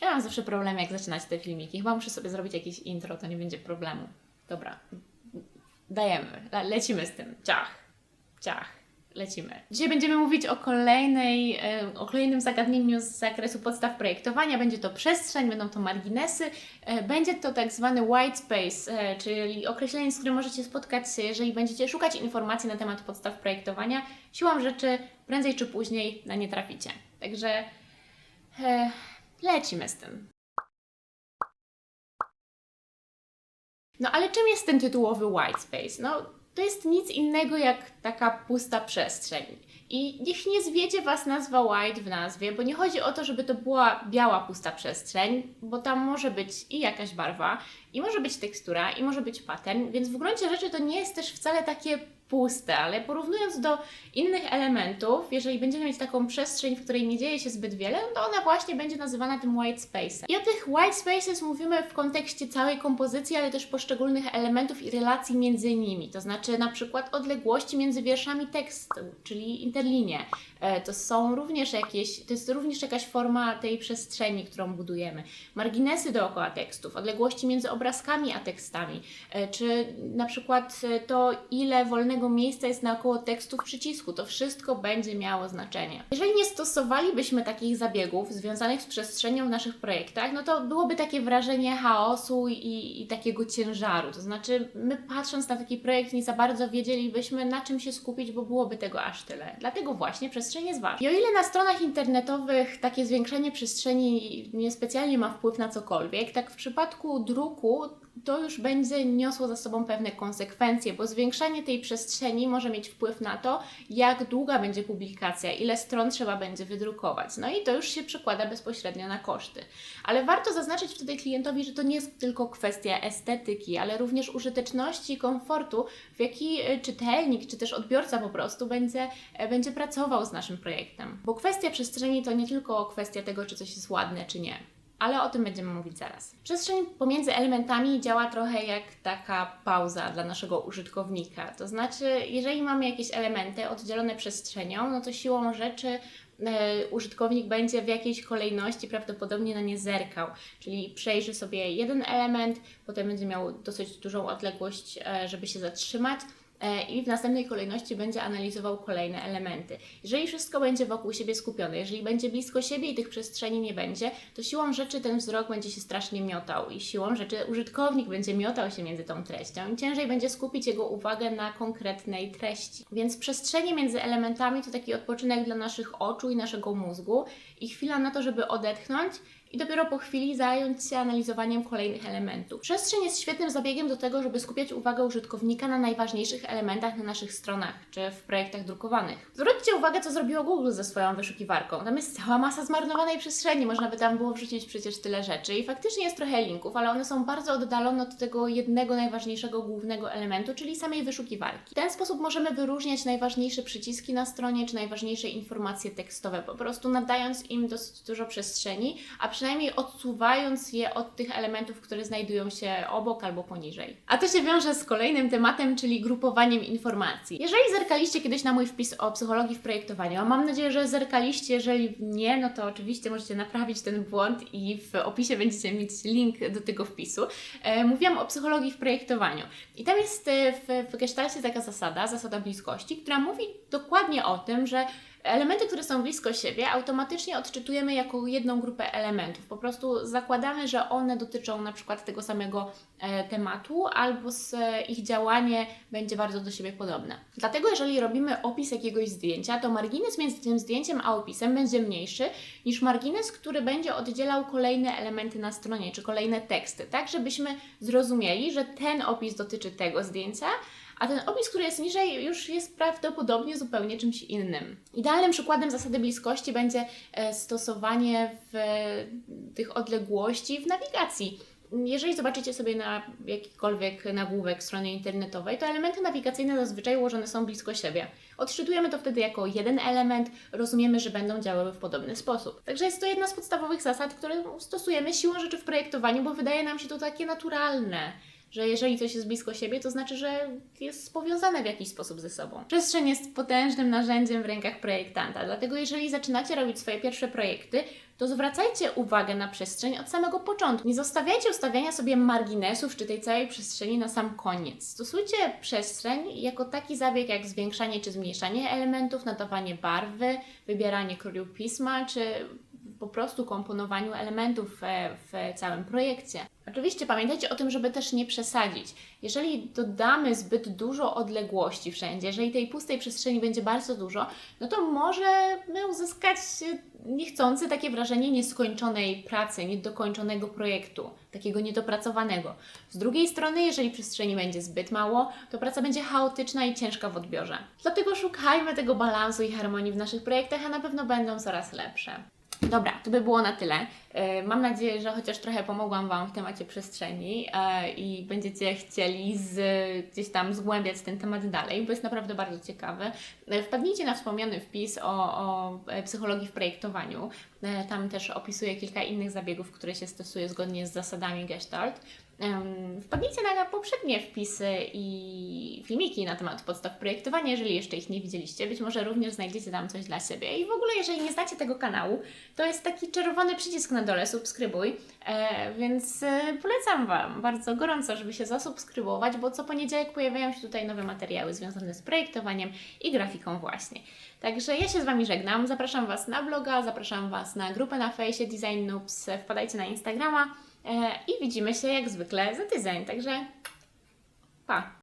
Ja mam zawsze problem, jak zaczynać te filmiki. Chyba muszę sobie zrobić jakieś intro, to nie będzie problemu. Dobra, dajemy, Le- lecimy z tym. Ciach, ciach, lecimy. Dzisiaj będziemy mówić o kolejnej, e, o kolejnym zagadnieniu z zakresu podstaw projektowania. Będzie to przestrzeń, będą to marginesy, e, będzie to tak zwany white space, e, czyli określenie, z którym możecie spotkać się, jeżeli będziecie szukać informacji na temat podstaw projektowania. Siłą rzeczy, prędzej czy później na nie traficie. Także lecimy z tym. No ale czym jest ten tytułowy white space? No to jest nic innego jak taka pusta przestrzeń. I niech nie zwiedzie Was nazwa white w nazwie, bo nie chodzi o to, żeby to była biała pusta przestrzeń, bo tam może być i jakaś barwa, i może być tekstura, i może być pattern, więc w gruncie rzeczy to nie jest też wcale takie puste, ale porównując do innych elementów, jeżeli będziemy mieć taką przestrzeń, w której nie dzieje się zbyt wiele, no to ona właśnie będzie nazywana tym white space. I o tych white spaces mówimy w kontekście całej kompozycji, ale też poszczególnych elementów i relacji między nimi. To znaczy na przykład odległości między wierszami tekstu, czyli interlinie. E, To są również jakieś, to jest również jakaś forma tej przestrzeni, którą budujemy. Marginesy dookoła tekstów, odległości między obrazkami a tekstami, e, czy na przykład e, to, ile wolnego miejsca jest naokoło tekstu w przycisku, to wszystko będzie miało znaczenie. Jeżeli nie stosowalibyśmy takich zabiegów związanych z przestrzenią w naszych projektach, no to byłoby takie wrażenie chaosu i, i takiego ciężaru. To znaczy, my patrząc na taki projekt, nie za bardzo wiedzielibyśmy, na czym się skupić, bo byłoby tego aż tyle. Dlatego właśnie przestrzeń jest ważna. I o ile na stronach internetowych takie zwiększenie przestrzeni niespecjalnie ma wpływ na cokolwiek, tak w przypadku druku to już będzie niosło za sobą pewne konsekwencje, bo zwiększanie tej przestrzeni może mieć wpływ na to, jak długa będzie publikacja, ile stron trzeba będzie wydrukować. No i to już się przekłada bezpośrednio na koszty. Ale warto zaznaczyć wtedy klientowi, że to nie jest tylko kwestia estetyki, ale również użyteczności i komfortu, w jaki e, czytelnik czy też odbiorca po prostu będzie, e, będzie pracował z naszym projektem. Bo kwestia przestrzeni to nie tylko kwestia tego, czy coś jest ładne, czy nie ale o tym będziemy mówić zaraz. Przestrzeń pomiędzy elementami działa trochę jak taka pauza dla naszego użytkownika. To znaczy, jeżeli mamy jakieś elementy oddzielone przestrzenią, no to siłą rzeczy e, użytkownik będzie w jakiejś kolejności prawdopodobnie na nie zerkał. Czyli przejrzy sobie jeden element, potem będzie miał dosyć dużą odległość, e, żeby się zatrzymać. E, I w następnej kolejności będzie analizował kolejne elementy. Jeżeli wszystko będzie wokół siebie skupione, jeżeli będzie blisko siebie i tych przestrzeni nie będzie, to siłą rzeczy ten wzrok będzie się strasznie miotał i siłą rzeczy użytkownik będzie miotał się między tą treścią i ciężej będzie skupić jego uwagę na konkretnej treści. Więc przestrzenie między elementami to taki odpoczynek dla naszych oczu i naszego mózgu i chwila na to, żeby odetchnąć i dopiero po chwili zająć się analizowaniem kolejnych elementów. Przestrzeń jest świetnym zabiegiem do tego, żeby skupiać uwagę użytkownika na najważniejszych elementach na naszych stronach czy w projektach drukowanych. Zwróćcie uwagę, co zrobiło Google ze swoją wyszukiwarką. Tam jest cała masa zmarnowanej przestrzeni, można by tam było wrzucić przecież tyle rzeczy i faktycznie jest trochę linków, ale one są bardzo oddalone od tego jednego najważniejszego głównego elementu, czyli samej wyszukiwarki. W ten sposób możemy wyróżniać najważniejsze przyciski na stronie czy najważniejsze informacje tekstowe, po prostu nadając im dosyć dużo przestrzeni, a przynajmniej odsuwając je od tych elementów, które znajdują się obok albo poniżej. A to się wiąże z kolejnym tematem, czyli grupowaniem informacji. Jeżeli zerkaliście kiedyś na mój wpis o psychologii w projektowaniu, a mam nadzieję, że zerkaliście, jeżeli nie, no to oczywiście możecie naprawić ten błąd i w opisie będziecie mieć link do tego wpisu. E, mówiłam o psychologii w projektowaniu. I tam jest e, w, w gestalcie taka zasada, zasada bliskości, która mówi dokładnie o tym, że Elementy, które są blisko siebie, automatycznie odczytujemy jako jedną grupę elementów. Po prostu zakładamy, że one dotyczą na przykład tego samego e, tematu, albo z, e, ich działanie będzie bardzo do siebie podobne. Dlatego, jeżeli robimy opis jakiegoś zdjęcia, to margines między tym zdjęciem a opisem będzie mniejszy niż margines, który będzie oddzielał kolejne elementy na stronie, czy kolejne teksty, tak żebyśmy zrozumieli, że ten opis dotyczy tego zdjęcia, a ten opis, który jest niżej, już jest prawdopodobnie zupełnie czymś innym. Idealnym przykładem zasady bliskości będzie e, stosowanie w e, tych odległości w nawigacji. Jeżeli zobaczycie sobie na jakikolwiek nagłówek strony internetowej, to elementy nawigacyjne zazwyczaj ułożone są blisko siebie. Odczytujemy to wtedy jako jeden element, rozumiemy, że będą działały w podobny sposób. Także jest to jedna z podstawowych zasad, które stosujemy siłą rzeczy w projektowaniu, bo wydaje nam się to takie naturalne. Że jeżeli coś jest blisko siebie, to znaczy, że jest powiązane w jakiś sposób ze sobą. Przestrzeń jest potężnym narzędziem w rękach projektanta, dlatego jeżeli zaczynacie robić swoje pierwsze projekty, to zwracajcie uwagę na przestrzeń od samego początku. Nie zostawiajcie ustawiania sobie marginesów czy tej całej przestrzeni na sam koniec. Stosujcie przestrzeń jako taki zabieg jak zwiększanie czy zmniejszanie elementów, nadawanie barwy, wybieranie koloru pisma czy po prostu komponowaniu elementów e, w całym projekcie. Oczywiście pamiętajcie o tym, żeby też nie przesadzić. Jeżeli dodamy zbyt dużo odległości wszędzie, jeżeli tej pustej przestrzeni będzie bardzo dużo, no to możemy uzyskać e, niechcący takie wrażenie nieskończonej pracy, niedokończonego projektu, takiego niedopracowanego. Z drugiej strony, jeżeli przestrzeni będzie zbyt mało, to praca będzie chaotyczna i ciężka w odbiorze. Dlatego szukajmy tego balansu i harmonii w naszych projektach, a na pewno będą coraz lepsze. Dobra, to by było na tyle. E, Mam nadzieję, że chociaż trochę pomogłam Wam w temacie przestrzeni e, i będziecie chcieli z, gdzieś tam zgłębiać ten temat dalej, bo jest naprawdę bardzo ciekawy. E, Wpadnijcie na wspomniany wpis o, o psychologii w projektowaniu. Tam też opisuję kilka innych zabiegów, które się stosuje zgodnie z zasadami Gestalt. Wpadnijcie na poprzednie wpisy i filmiki na temat podstaw projektowania, jeżeli jeszcze ich nie widzieliście. Być może również znajdziecie tam coś dla siebie. I w ogóle, jeżeli nie znacie tego kanału, to jest taki czerwony przycisk na dole, subskrybuj, e, więc e, polecam Wam bardzo gorąco, żeby się zasubskrybować, bo co poniedziałek pojawiają się tutaj nowe materiały związane z projektowaniem i grafiką właśnie. Także ja się z Wami żegnam, zapraszam Was na bloga, zapraszam Was na grupę na fejsie Design Noobs, wpadajcie na Instagrama i widzimy się jak zwykle za tydzień, także pa!